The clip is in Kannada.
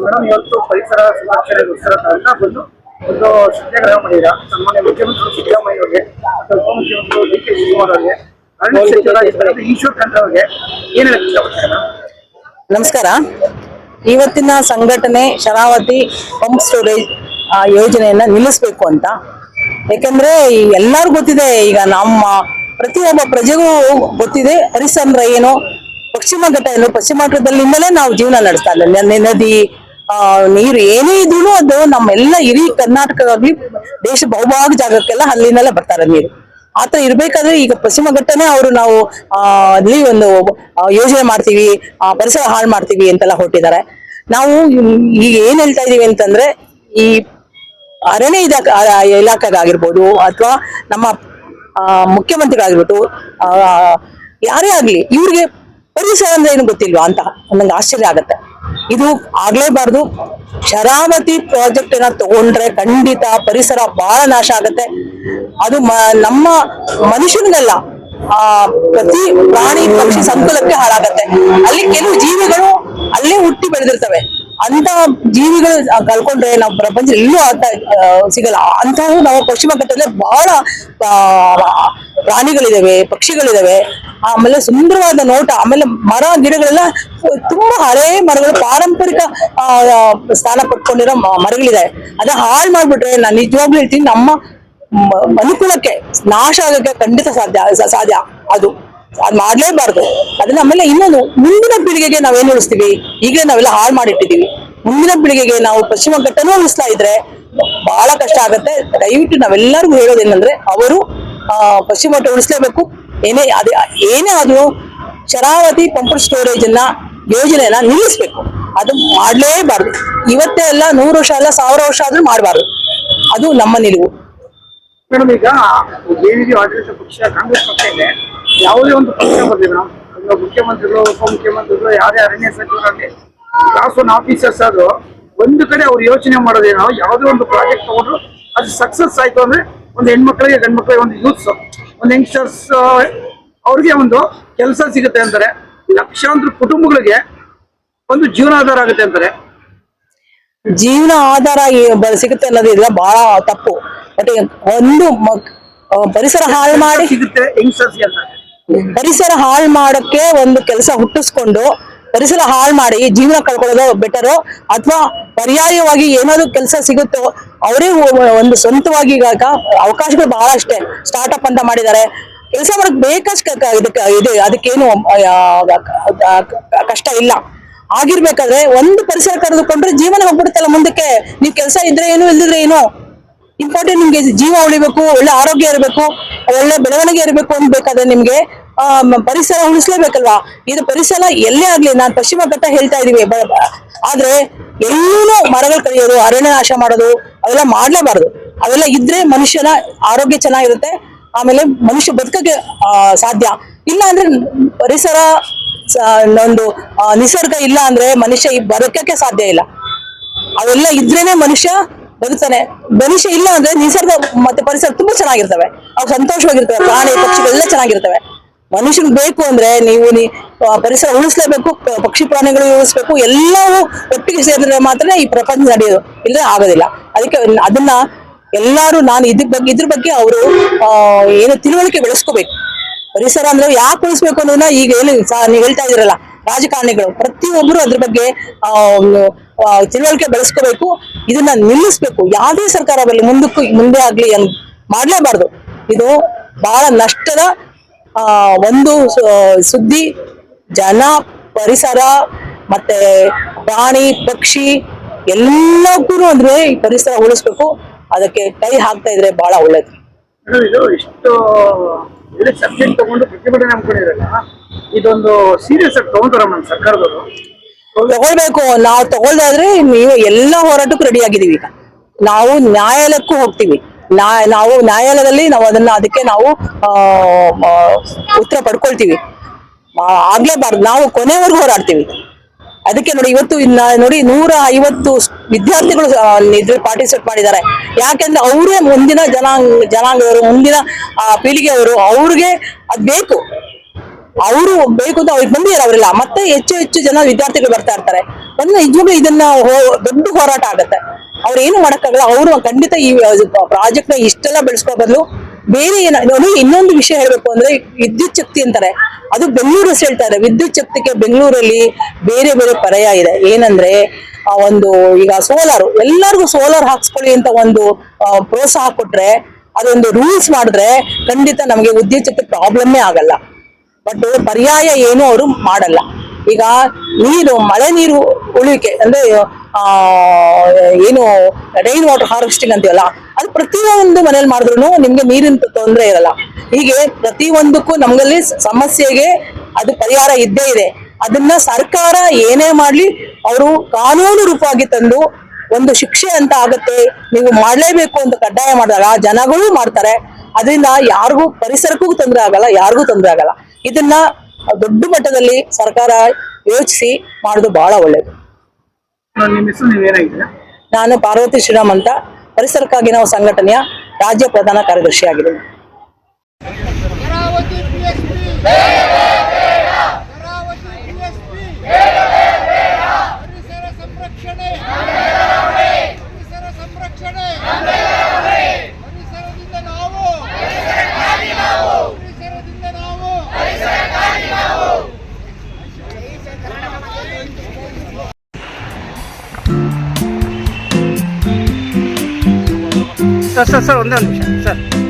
ಮೇಡಮ್ ಇವತ್ತು ಪರಿಸರ ಸಂರಕ್ಷಣೆಗೋಸ್ಕರ ಅಂತ ಬಂದು ಒಂದು ಸತ್ಯಾಗ್ರಹ ಮಾಡಿದ್ರ ಸನ್ಮಾನ್ಯ ಮುಖ್ಯಮಂತ್ರಿ ಸಿದ್ದರಾಮಯ್ಯ ಅವರಿಗೆ ಉಪಮುಖ್ಯಮಂತ್ರಿ ಡಿ ಕೆ ಶಿವಕುಮಾರ್ ಅವರಿಗೆ ಅರಣ್ಯ ಸಚಿವರಾಗಿರ್ತಕ್ಕಂಥ ಈಶ್ವರ್ ಖಂಡ್ರೆ ಅವರಿಗೆ ಏನ್ ಹೇಳಕ್ ಇಷ್ಟಪಡ್ತಾರೆ ನಮಸ್ಕಾರ. ಇವತ್ತಿನ ಸಂಘಟನೆ ಶರಾವತಿ ಪಂಪ್ ಸ್ಟೋರೇಜ್ ಆ, ಯೋಜನೆಯನ್ನ ನಿಲ್ಲಿಸ್ಬೇಕು ಅಂತ. ಯಾಕಂದ್ರೆ ಈ ಎಲ್ಲರಿಗೂ ಗೊತ್ತಿದೆ ಈಗ ನಮ್ಮ ಪ್ರತಿಯೊಬ್ಬ ಪ್ರಜೆಗೂ ಗೊತ್ತಿದೆ ಹರಿಸಂದ್ರ ಏನು ಪಶ್ಚಿಮ ಘಟ್ಟ ಏನು ಪಶ್ಚಿಮ ಘಟ್ಟದಲ್ಲಿಂದಲೇ ನಾವು ಜೀವನ ನಡೆಸ್ತಾ ಇಲ್ಲ ನದಿ ನೀರು ಏನೇ ಇದ್ರು ಅದು ನಮ್ಮೆಲ್ಲ ಇಡೀ ಕರ್ನಾಟಕವಾಗಿ ದೇಶ ಬಹುಭಾಗ ಜಾಗಕ್ಕೆಲ್ಲ ಅಲ್ಲಿಂದಲೇ ಬರ್ತಾರೆ ನೀರು. ಆತರ ಇರ್ಬೇಕಾದ್ರೆ ಈಗ ಪಶ್ಚಿಮ ಘಟ್ಟನೆ ಅವರು ನಾವು ಅಲ್ಲಿ ಒಂದು ಯೋಜನೆ ಮಾಡ್ತೀವಿ, ಆ, ಪರಿಸರ ಹಾಳು ಮಾಡ್ತೀವಿ ಅಂತೆಲ್ಲ ಹೊರಟಿದ್ದಾರೆ. ನಾವು ಈಗ ಏನ್ ಹೇಳ್ತಾ ಇದೀವಿ ಅಂತಂದ್ರೆ, ಈ ಅರಣ್ಯ ಇಲಾಖೆ ಇಲಾಖೆಗಾಗಿರ್ಬೋದು ಅಥವಾ ನಮ್ಮ ಮುಖ್ಯಮಂತ್ರಿಗಳಾಗಿರ್ಬೋದು ಯಾರೇ ಆಗ್ಲಿ ಇವ್ರಿಗೆ ಪರಿಸರ ಅಂದ್ರೆ ಏನು ಗೊತ್ತಿಲ್ವಾ ಅಂತ ನಂಗೆ ಆಶ್ಚರ್ಯ ಆಗತ್ತೆ. ಇದು ಆಗ್ಲೇಬಾರ್ದು. ಶರಾವತಿ ಪ್ರಾಜೆಕ್ಟ್ ಏನ ತಗೊಂಡ್ರೆ ಖಂಡಿತ ಪರಿಸರ ಬಹಳ ನಾಶ ಆಗತ್ತೆ. ಅದು ನಮ್ಮ ಮನುಷ್ಯನಲ್ಲ, ಆ, ಪ್ರತಿ ಪ್ರಾಣಿ ಪಕ್ಷಿ ಸಂಕುಲಕ್ಕೆ ಹಾಳಾಗತ್ತೆ. ಅಲ್ಲಿ ಕೆಲವು ಜೀವಿಗಳು ಅಲ್ಲೇ ಹುಟ್ಟಿ ಬೆಳೆದಿರ್ತವೆ. ಅಂತ ಜೀವಿಗಳು ಕಲ್ಕೊಂಡ್ರೆ ನಾವು ಪ್ರಪಂಚ ಎಲ್ಲೂ ಆಗ್ತಾ ಸಿಗಲ್ಲ. ಅಂತ ನಾವು ಪಶ್ಚಿಮ ಘಟ್ಟದಲ್ಲಿ ಬಹಳ ಪ್ರಾಣಿಗಳಿದಾವೆ, ಪಕ್ಷಿಗಳಿದಾವೆ ಆಮೇಲೆ ಸುಂದರವಾದ ನೋಟ, ಆಮೇಲೆ ಮರ, ಗಿಡಗಳೆಲ್ಲ ತುಂಬಾ ಹಳೆ ಮರಗಳು, ಪಾರಂಪರಿಕ ಸ್ಥಾನ ಪಡ್ಕೊಂಡಿರೋ ಮರಗಳಿದೆ ಅದನ್ನ ಹಾಳು ಮಾಡ್ಬಿಟ್ರೆ ನಾನು ನಿಜವಾಗ್ಲೂ ಹೇಳ್ತೀನಿ, ನಮ್ಮ ಅನುಕೂಲಕ್ಕೆ, ನಾಶ ಆಗಕ್ಕೆ ಖಂಡಿತ ಸಾಧ್ಯ ಸಾಧ್ಯ, ಅದು. ಅದ್ ಮಾಡ್ಲೇಬಾರ್ದು. ಅದನ್ನ ಆಮೇಲೆ ಇನ್ನೊಂದು, ಮುಂದಿನ ಪೀಳಿಗೆಗೆ ನಾವೇನ್ ಉಳಿಸ್ತೀವಿ? ಈಗಲೇ ನಾವೆಲ್ಲ ಹಾಳು ಮಾಡಿಟ್ಟಿದೀವಿ ಮುಂದಿನ ಪೀಳಿಗೆಗೆ ನಾವು ಪಶ್ಚಿಮ ಘಟ್ಟನೂ ಉಳಿಸ್ತಾ ಇದ್ರೆ ಬಹಳ ಕಷ್ಟ ಆಗತ್ತೆ. ದಯವಿಟ್ಟು ನಾವೆಲ್ಲರಿಗೂ ಹೇಳೋದೇನಂದ್ರೆ, ಅವರು ಪಶ್ಚಿಮ ಘಟ್ಟ ಉಳಿಸ್ಲೇಬೇಕು. ಏನೇ ಅದೇ, ಏನೇ ಆದ್ರೂ ಶರಾವತಿ ಪಂಪರ್ ಸ್ಟೋರೇಜ್ ಅನ್ನ ಯೋಜನೆಯನ್ನ ನಿಲ್ಲಿಸ್ಬೇಕು. ಅದು ಮಾಡ್ಲೇಬಾರ್ದು. ಇವತ್ತೇ ಎಲ್ಲ ನೂರು ವರ್ಷ ಅಲ್ಲ, ಸಾವಿರ ವರ್ಷ ಆದ್ರೂ ಮಾಡಬಾರ್ದು. ಅದು ನಮ್ಮ ನಿಲುವು. ಮೇಡಮ್, ಈಗ ಜೆಡಿ ಆಡಳಿತ ಪಕ್ಷ, ಕಾಂಗ್ರೆಸ್ ಪಕ್ಷ ಇದೆ. ಯಾವುದೇ ಒಂದು ಪಕ್ಷ ಬರಲಿ ಮೇಡಮ್. ಮುಖ್ಯಮಂತ್ರಿಗಳು, ಉಪಮುಖ್ಯಮಂತ್ರಿಗಳು ಯಾವುದೇ ಅರಣ್ಯ ಸಚಿವರಾಗಲಿ ಕ್ಲಾಸ್ ಒನ್ ಆಫೀಸರ್ಸ್ ಆದ್ರೂ ಒಂದು ಕಡೆ ಅವ್ರು ಯೋಚನೆ ಮಾಡೋದೇನೋ, ಯಾವುದೇ ಒಂದು ಪ್ರಾಜೆಕ್ಟ್ ತಗೊಂಡ್ರು ಅದು ಸಕ್ಸಸ್ ಆಯ್ತು ಅಂದ್ರೆ ಒಂದು ಹೆಣ್ಮಕ್ಳಿಗೆ ಗಂಡ್ ಮಕ್ಳಿಗೆ ಒಂದು ಯೂತ್ಸ್ ಒಂದು ಯಂಗ್ಸ್ಟರ್ಸ್ ಅವ್ರಿಗೆ ಒಂದು ಕೆಲಸ ಸಿಗುತ್ತೆ ಅಂತಾರೆ. ಲಕ್ಷಾಂತರ ಕುಟುಂಬಗಳಿಗೆ ಒಂದು ಜೀವನಾಧಾರ ಆಗುತ್ತೆ ಅಂತಾರೆ. ಜೀವನ ಆಧಾರ ಸಿಗುತ್ತೆ ಅನ್ನೋದು ಇಲ್ಲ ಬಹಳ ತಪ್ಪು. ಬಟ್ ಒಂದು ಪರಿಸರ ಹಾಳು ಮಾಡಿ ಸಿಗುತ್ತೆ ಯಂಗ್ಸ್ಟರ್ಸ್ಗೆ ಅಂತ. ಪರಿಸರ ಹಾಳು ಮಾಡಕ್ಕೆ ಒಂದು ಕೆಲಸ ಹುಟ್ಟಿಸ್ಕೊಂಡು ಪರಿಸರ ಹಾಳು ಮಾಡಿ ಜೀವನ ಕಳ್ಕೊಳ್ಳೋದು ಬೆಟರು ಅಥವಾ ಪರ್ಯಾಯವಾಗಿ ಏನಾದ್ರು ಕೆಲಸ ಸಿಗುತ್ತೋ, ಅವರೇ ಒಂದು ಸ್ವಂತವಾಗಿ ಈಗ ಅವಕಾಶಗಳು ಬಹಳ ಅಷ್ಟೇ ಸ್ಟಾರ್ಟ್ಅಪ್ ಅಂತ ಮಾಡಿದ್ದಾರೆ. ಕೆಲಸ ಮಾಡಕ್ ಬೇಕಷ್ಟು ಇದಕ್ಕೆ, ಇದೆ, ಅದಕ್ಕೇನು ಕಷ್ಟ ಇಲ್ಲ. ಆಗಿರ್ಬೇಕಾದ್ರೆ ಒಂದು ಪರಿಸರ ಕರೆದುಕೊಂಡ್ರೆ ಜೀವನ ಹೋಗ್ಬಿಡುತ್ತಲ್ಲ ಮುಂದಕ್ಕೆ. ನೀವು ಕೆಲಸ ಇದ್ರೆ ಏನು, ಇಲ್ದಿದ್ರೆ ಏನು? ಇಂಪಾರ್ಟೆಂಟ್ ನಿಮ್ಗೆ ಜೀವ ಉಳಿಬೇಕು, ಒಳ್ಳೆ ಆರೋಗ್ಯ ಇರಬೇಕು, ಒಳ್ಳೆ ಬೆಳವಣಿಗೆ ಇರಬೇಕು ಅಂತ ಬೇಕಾದ್ರೆ ನಿಮ್ಗೆ ಪರಿಸರ ಉಳಿಸ್ಲೇಬೇಕಲ್ವಾ? ಇದು ಪರಿಸರ ಎಲ್ಲೇ ಆಗ್ಲಿ, ನಾನ್ ಪಶ್ಚಿಮ ಘಟ್ಟ ಹೇಳ್ತಾ ಇದೀವಿ ಆದ್ರೆ ಎಲ್ಲೂ ಮರಗಳು ಕಡಿಯೋದು, ಅರಣ್ಯ ನಾಶ ಮಾಡೋದು, ಅವೆಲ್ಲ ಮಾಡ್ಲೇಬಾರ್ದು. ಅವೆಲ್ಲ ಇದ್ರೆ ಮನುಷ್ಯನ ಆರೋಗ್ಯ ಚೆನ್ನಾಗಿರುತ್ತೆ, ಆಮೇಲೆ ಮನುಷ್ಯ ಬದುಕಕ್ಕೆ ಸಾಧ್ಯ. ಇಲ್ಲ ಅಂದ್ರೆ ಪರಿಸರ ಒಂದು ನಿಸರ್ಗ ಇಲ್ಲ ಅಂದ್ರೆ ಮನುಷ್ಯ ಈ ಬದುಕಕ್ಕೆ ಸಾಧ್ಯ ಇಲ್ಲ. ಅವೆಲ್ಲ ಇದ್ರೇನೆ ಮನುಷ್ಯ ಬದುಕ್ತಾನೆ. ಮನುಷ್ಯ ಇಲ್ಲ ಅಂದ್ರೆ ನಿಸರ್ಗ ಮತ್ತೆ ಪರಿಸರ ತುಂಬಾ ಚೆನ್ನಾಗಿರ್ತವೆ. ಅವು ಸಂತೋಷವಾಗಿರ್ತವೆ, ಪ್ರಾಣಿ ಪಕ್ಷಿಗಳೆಲ್ಲ ಚೆನ್ನಾಗಿರ್ತವೆ. ಮನುಷ್ಯನ್ ಬೇಕು ಅಂದ್ರೆ ನೀವು ನೀ ಪರಿಸರ ಉಳಿಸ್ಲೇಬೇಕು ಪಕ್ಷಿ ಪ್ರಾಣಿಗಳು ಉಳಿಸ್ಬೇಕು ಎಲ್ಲವೂ ಒಟ್ಟಿಗೆ ಸೇರಿದ್ರೆ ಮಾತ್ರ ಈ ಪ್ರಪಂಚ ನಡೆಯೋದು. ಇಲ್ಲದೆ ಆಗೋದಿಲ್ಲ. ಅದಕ್ಕೆ ಅದನ್ನ ಎಲ್ಲಾರು ನಾನು ಇದ್ರ ಬಗ್ಗೆ ಇದ್ರ ಬಗ್ಗೆ ಅವರು ಏನು ತಿಳುವಳಿಕೆ ಬೆಳೆಸ್ಕೋಬೇಕು. ಪರಿಸರ ಅಂದ್ರೆ ಯಾಕೆ ಉಳಿಸ್ಬೇಕು ಅನ್ನೋದನ್ನ ಈಗ ಏನು ನೀವು ಹೇಳ್ತಾ ಇದಿರಲ್ಲ ರಾಜಕಾರಣಿಗಳು. ಪ್ರತಿಯೊಬ್ಬರು ಅದ್ರ ಬಗ್ಗೆ ಆ, ತಿಳುವಳಿಕೆ ಬೆಳೆಸ್ಕೋಬೇಕು ಇದನ್ನ ನಿಲ್ಲಿಸ್ಬೇಕು. ಯಾವುದೇ ಸರ್ಕಾರ ಬರಲಿ ಮುಂದಕ್ಕೂ ಮುಂದೆ ಆಗ್ಲಿ ಮಾಡ್ಲೇಬಾರ್ದು. ಇದು ಬಹಳ ನಷ್ಟದ ಒಂದು ಸುದ್ದಿ ಜನ ಪರಿಸರ ಮತ್ತೆ ಪ್ರಾಣಿ ಪಕ್ಷಿ ಎಲ್ಲಕ್ಕೂ ಅಂದ್ರೆ ಈ ಪರಿಸರ ಉಳಿಸ್ಬೇಕು. ಅದಕ್ಕೆ ಕೈ ಹಾಕ್ತಾ ಇದ್ರೆ ಬಹಳ ಒಳ್ಳೇದು. ಇಷ್ಟು ಸಬ್ಜೆಕ್ಟ್ ತಗೊಂಡು ಪ್ರತಿಭಟನೆ ಅನ್ಕೊಂಡಿರಲ್ಲ ಇದೊಂದು ಸೀರಿಯಸ್ ಆಗಿ ತಗೊಂತಾರ ನಮ್ಮ ಸರ್ಕಾರದವರು. ತಗೊಳ್ಬೇಕು. ನಾವು ತಗೊಳ್ದಾದ್ರೆ ನೀವು ಎಲ್ಲ ಹೋರಾಟಕ್ಕೂ ರೆಡಿ ಆಗಿದೀವಿ ಈಗ. ನಾವು ನ್ಯಾಯಾಲಯಕ್ಕೂ ಹೋಗ್ತೀವಿ. ನಾವು ನ್ಯಾಯಾಲಯದಲ್ಲಿ ನಾವು ಅದನ್ನ ಅದಕ್ಕೆ ನಾವು ಉತ್ತರ ಪಡ್ಕೊಳ್ತೀವಿ. ಆಗ್ಲೇಬಾರ್ದು. ನಾವು ಕೊನೆವರೆಗೂ ಹೋರಾಡ್ತೀವಿ. ಅದಕ್ಕೆ ನೋಡಿ ಇವತ್ತು ನೋಡಿ ನೂರ ಐವತ್ತು ವಿದ್ಯಾರ್ಥಿಗಳು ಇದ್ರಲ್ಲಿ ಪಾರ್ಟಿಸಿಪೇಟ್ ಮಾಡಿದ್ದಾರೆ. ಯಾಕೆಂದ್ರೆ ಅವರೇ ಮುಂದಿನ ಜನಾಂಗ, ಜನಾಂಗದವರು, ಮುಂದಿನ ಪೀಳಿಗೆಯವರು, ಅವ್ರಿಗೆ ಅದ್ ಬೇಕು. ಅವರು ಬೇಕು ಅಂತ ಅವ್ರಿಗೆ ಬಂದಿದ್ದಾರೆ ಅವರೆಲ್ಲ ಮತ್ತೆ ಹೆಚ್ಚು ಹೆಚ್ಚು ಜನ ವಿದ್ಯಾರ್ಥಿಗಳು ಬರ್ತಾ ಇರ್ತಾರೆ. ಒಂದು ನಿಜವಾಗ್ಲೂ ಇದನ್ನ ದೊಡ್ಡ ಹೋರಾಟ ಆಗತ್ತೆ. ಅವ್ರು ಏನು ಮಾಡಕ್ಕಾಗಲ್ಲ, ಅವರು ಖಂಡಿತ ಈ ಪ್ರಾಜೆಕ್ಟ್ನ ಇಷ್ಟೆಲ್ಲ ಬೆಳೆಸ್ಕೋ ಬದಲು ಬೇರೆ ಏನ, ನೋಡಿ, ಇನ್ನೊಂದು ವಿಷಯ ಹೇಳ್ಬೇಕು ಅಂದ್ರೆ ವಿದ್ಯುತ್ ಶಕ್ತಿ ಅಂತಾರೆ. ಅದು ಬೆಂಗಳೂರು ಹೇಳ್ತಾರೆ ವಿದ್ಯುತ್ ಶಕ್ತಿಗೆ ಬೆಂಗಳೂರಲ್ಲಿ ಬೇರೆ ಬೇರೆ ಪರ್ಯಾಯ ಇದೆ. ಏನಂದ್ರೆ, ಆ ಒಂದು ಈಗ ಸೋಲಾರ್, ಎಲ್ಲರಿಗೂ ಸೋಲಾರ್ ಹಾಕ್ಸ್ಕೊಳ್ಳಿ ಅಂತ ಒಂದು ಪ್ರೋತ್ಸಾಹ ಕೊಟ್ರೆ, ಅದೊಂದು ರೂಲ್ಸ್ ಮಾಡಿದ್ರೆ ಖಂಡಿತ ನಮಗೆ ವಿದ್ಯುತ್ ಶಕ್ತಿ ಪ್ರಾಬ್ಲಮ್ಮೇ ಆಗಲ್ಲ. ಬಟ್ ಪರ್ಯಾಯ ಏನು ಅವರು ಮಾಡಲ್ಲ. ಈಗ ನೀರು, ಮಳೆ ನೀರು ಉಳಿಕೆ, ಅಂದ್ರೆ ಏನು ರೈನ್ ವಾಟರ್ ಹಾರ್ವೆಸ್ಟಿಂಗ್ ಅಂತೀವಲ್ಲ, ಅದು ಪ್ರತಿಯೊಂದು ಮನೇಲಿ ಮಾಡಿದ್ರು ನಿಮ್ಗೆ ನೀರಿನ ತೊಂದರೆ ಇರಲ್ಲ. ಹೀಗೆ ಪ್ರತಿ ಒಂದಕ್ಕೂ ನಮ್ಗಲ್ಲಿ ಸಮಸ್ಯೆಗೆ ಅದು ಪರಿಹಾರ ಇದ್ದೇ ಇದೆ. ಅದನ್ನ ಸರ್ಕಾರ ಏನೇ ಮಾಡ್ಲಿ, ಅವರು ಕಾನೂನು ರೂಪವಾಗಿ ತಂದು ಒಂದು ಶಿಕ್ಷೆ ಅಂತ ಆಗುತ್ತೆ, ನೀವು ಮಾಡಲೇಬೇಕು ಅಂತ ಕಡ್ಡಾಯ ಮಾಡಿದಾಗ ಜನಗಳು ಮಾಡ್ತಾರೆ. ಅದರಿಂದ ಯಾರಿಗೂ ಪರಿಸರಕ್ಕೂ ತೊಂದರೆ ಆಗಲ್ಲ, ಯಾರಿಗೂ ತೊಂದರೆ ಆಗಲ್ಲ. ಇದನ್ನ ದೊಡ್ಡ ಮಟ್ಟದಲ್ಲಿ ಸರ್ಕಾರ ಯೋಚಿಸಿ ಮಾಡೋದು ಬಹಳ ಒಳ್ಳೇದು. ನಾನು ಪಾರ್ವತಿ ಶ್ರೀರಾಮ್ ಅಂತ ಪರಿಸರಕ್ಕಾಗಿ ನಾವು ಸಂಘಟನೆಯ ರಾಜ್ಯ ಪ್ರಧಾನ ಕಾರ್ಯದರ್ಶಿಯಾಗಿದ್ದೀನಿ 上上上楼那女生，上。